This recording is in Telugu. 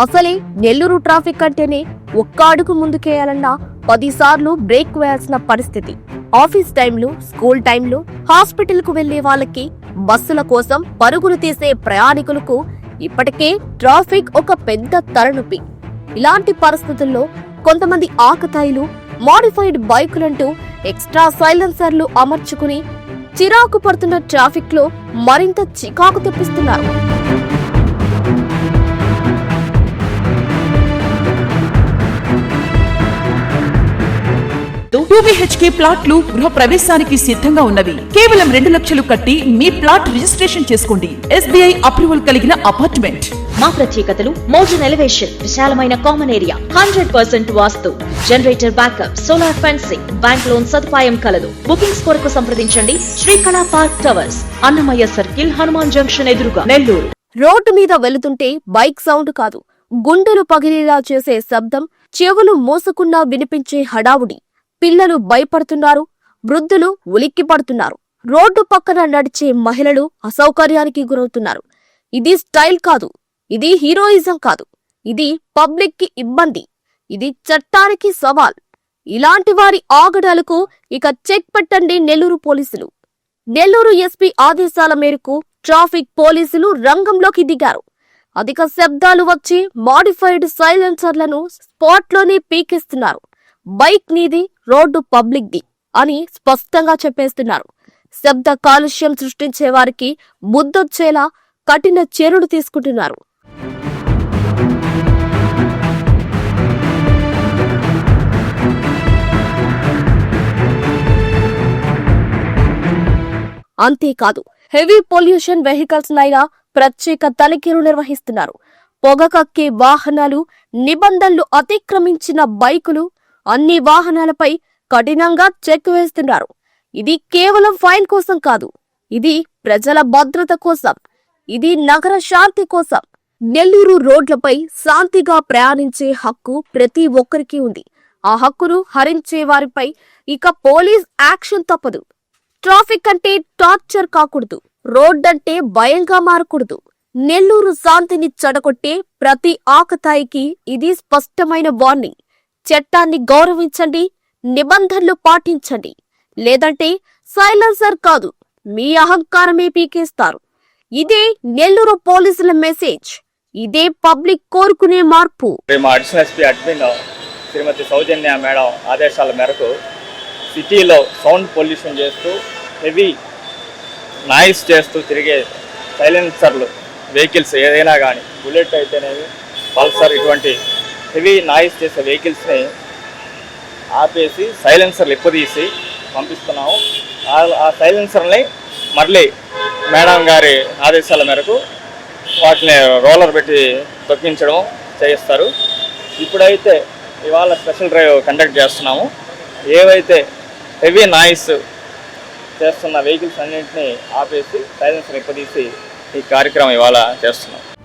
అసలే నెల్లూరు ట్రాఫిక్ అంటేనే ఒక్క అడుగు ముందుకేయాలన్నా పదిసార్లు బ్రేక్ వేయాల్సిన పరిస్థితి. ఆఫీస్ టైంలో స్కూల్ టైంలో హాస్పిటల్కు వెళ్ళే వాళ్ళకి బస్సుల కోసం పరుగులు తీసే ప్రయాణికులకు ఇప్పటికే ట్రాఫిక్ ఒక పెద్ద తలనొప్పి. ఇలాంటి పరిస్థితుల్లో కొంతమంది ఆకతాయిలు మాడిఫైడ్ బైకులంటూ ఎక్స్ట్రా సైలెన్సర్లు అమర్చుకుని చిరాకు పడుతున్న ట్రాఫిక్లో మరింత చికాకు తెప్పిస్తున్నారు. టూ బిహెచ్కే ప్లాట్లు గృహ ప్రవేశానికి సిద్ధంగా ఉన్నవి. కేవలం రెండు లక్షలు కట్టి మీ ప్లాట్ రిజిస్ట్రేషన్ చేసుకోండి. ఎస్బీఐ అప్రూవల్ కలిగిన అపార్ట్మెంట్. మా ప్రత్యేకతలు మోడర్న్ ఎలివేషన్ విశాలమైన common area hundred percent vastu generator backup solar fencing bank loan సదుపాయం కలదు. బుకింగ్స్ కొరకు సంప్రదించండి. Srikala park towers Annamayya circle Hanuman junction ఎదురుగా నెల్లూరు. రోడ్డు మీద వెళుతుంటే బైక్ సౌండ్ కాదు. గుండెలు పగిలేలా చేసే శబ్దం చెవులు మూసుకున్నా వినిపించే హడావుడి. పిల్లలు భయపడుతున్నారు వృద్ధులు ఉలిక్కి పడుతున్నారు. రోడ్డు పక్కన నడిచే మహిళలు అసౌకర్యానికి గురవుతున్నారు. ఇది స్టైల్ కాదు ఇది హీరోయిజం కాదు ఇది పబ్లిక్కి ఇబ్బంది ఇది చట్టానికి సవాల్. ఇలాంటి వారి ఆగడాలకు ఇక చెక్ పెట్టండి నెల్లూరు పోలీసులు. నెల్లూరు ఎస్పీ ఆదేశాల మేరకు ట్రాఫిక్ పోలీసులు రంగంలోకి దిగారు. అధిక శబ్దాలు వచ్చి మాడిఫైడ్ సైలెన్సర్లను స్పాట్లోనే పీకిస్తున్నారు. బైక్ నీది రోడ్డు పబ్లిక్ది అని స్పష్టంగా చెప్పేస్తున్నారు. శబ్ద కాలుష్యం సృష్టించే వారికి బుద్ధొచ్చేలా కఠిన చర్యలు తీసుకుంటున్నారు. అంతేకాదు హెవీ పొల్యూషన్ వెహికల్స్ నైనా ప్రత్యేక తనిఖీలు నిర్వహిస్తున్నారు. పొగ కక్కే వాహనాలు నిబంధనలు అతిక్రమించిన బైకులు అన్ని వాహనాలపై కఠినంగా చెక్ వేస్తున్నారు. ఇది కేవలం ఫైన్ కోసం కాదు ఇది ప్రజల భద్రత కోసం ఇది నగర శాంతి కోసం. నెల్లూరు రోడ్లపై శాంతిగా ప్రయాణించే హక్కు ప్రతి ఒక్కరికి ఉంది. ఆ హక్కును హరించే వారిపై ఇక పోలీస్ యాక్షన్ తప్పదు. ట్రాఫిక్ అంటే టార్చర్ కాకూడదు రోడ్ అంటే భయంగా మారకూడదు. నెల్లూరు శాంతిని చెడగొట్టే ప్రతి ఆకతాయికి ఇది స్పష్టమైన వార్నింగ్. చట్టాన్ని గౌరవించండి నిబంధనలు పాటించండి. లేదంటే సైలెన్సర్ కాదు మీ అహంకారమే పీకేస్తారు. ఇదే నెల్లూరు పోలీసుల మెసేజ్. ఇదే పబ్లిక్ కోరుకునే మార్పు. మేము additional SP admin Srimathi Soujanya madam ఆదేశాల మేరకు సిటీలో సౌండ్ పొల్యూషన్ చేస్తూ హెవీ నాయిస్ చేస్తూ తిరిగే సైలెన్సర్లు వెహికల్స్ ఏదైనా కానీ బుల్లెట్ అయితేనేవి పల్సర్ ఇటువంటి హెవీ నాయిస్ చేసే వెహికల్స్ని ఆపేసి సైలెన్సర్లు ఇప్పదీసి పంపిస్తున్నాము. ఆ- సైలెన్సర్ని మళ్ళీ మేడం గారి ఆదేశాల మేరకు వాటిని రోలర్ పెట్టి తొక్కించడం చేయిస్తారు. ఇప్పుడైతే ఇవాళ స్పెషల్ డ్రైవ్ కండక్ట్ చేస్తున్నాము. ఏవైతే హెవీ నాయిస్ చేస్తున్న వెహికల్స్ అన్నింటినీ ఆపేసి సైలెన్సర్ ఇప్పదీసి ఈ కార్యక్రమం ఇవాళ చేస్తున్నాం.